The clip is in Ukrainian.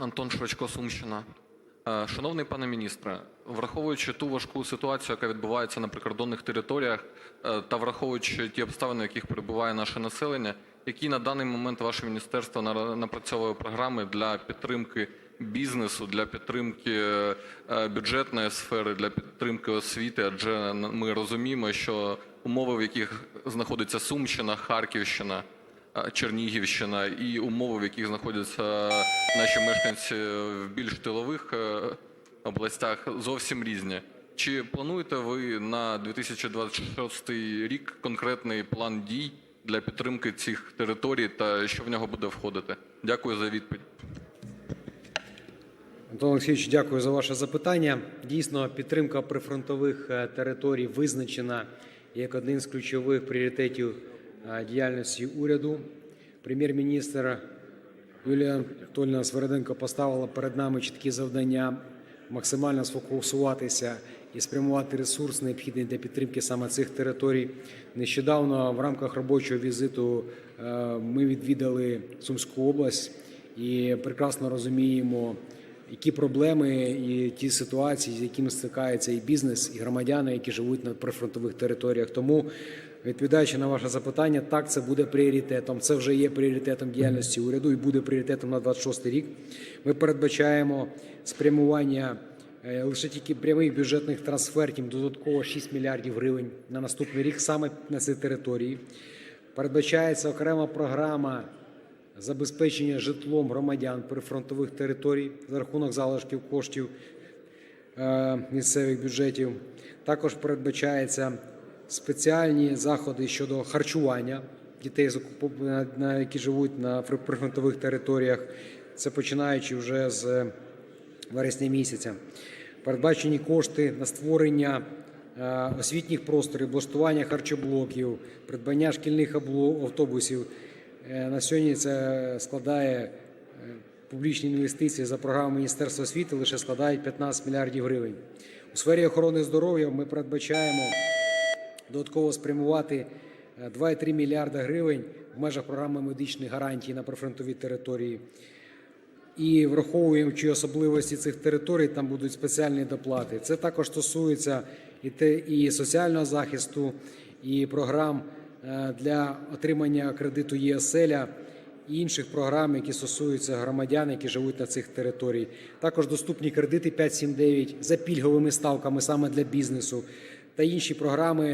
Антон Швачко, Сумщина. Е, Шановний пане міністре, враховуючи ту важку ситуацію, яка відбувається на прикордонних територіях, е, та враховуючи ті обставини, в яких перебуває наше населення, які на даний момент ваше міністерство напрацьовує програми для підтримки бізнесу, для підтримки е, бюджетної сфери, для підтримки освіти? Адже ми розуміємо, що умови, в яких знаходиться Сумщина, Харківщина, Чернігівщина і умови, в яких знаходяться наші мешканці в більш тилових е, областях, зовсім різні. Чи плануєте ви на 2026 рік конкретний план дій для підтримки цих територій та що в нього буде входити? Дякую за відповідь. Антон Олексійович, дякую за ваше запитання. Дійсно, підтримка прифронтових е, територій визначена як один з ключових пріоритетів е, діяльності уряду. Прем'єр-міністр Юлія Анатольовна Свериденко поставила перед нами чіткі завдання максимально сфокусуватися і спрямувати ресурс, необхідний для підтримки саме цих територій. Нещодавно в рамках робочого візиту е, ми відвідали Сумську область і прекрасно розуміємо, які проблеми і ті ситуації, з якими стикається і бізнес, і громадяни, які живуть на прифронтових територіях. Тому, відповідаючи на ваше запитання, так це буде пріоритетом. Це вже є пріоритетом діяльності уряду і буде пріоритетом на 26 рік. Ми передбачаємо спрямування е, лише тільки прямих бюджетних трансфертів додатково 6 мільярдів гривень на наступний рік саме на ці території. Передбачається окрема програма забезпечення житлом громадян прифронтових територій за рахунок залишків коштів е, місцевих бюджетів. Також передбачається спеціальні заходи щодо харчування дітей, які живуть на прифронтових територіях. Це починаючи вже з вересня місяця. Передбачені кошти на створення е, освітніх просторів, облаштування харчоблоків, придбання шкільних автобусів. Е, На сьогодні це складає е, публічні інвестиції за програмою Міністерства освіти лише складають 15 мільярдів гривень. У сфері охорони здоров'я ми передбачаємо додатково спрямувати е, 2,3 мільярда гривень в межах програми медичних гарантій на прифронтовій території. І враховуючи особливості цих територій, там будуть спеціальні доплати. Це також стосується і те, і соціального захисту, і програм е, для отримання кредиту ЄСЕЛЯ, і інших програм, які стосуються громадян, які живуть на цих територіях. Також доступні кредити 579 за пільговими ставками саме для бізнесу та інші програми.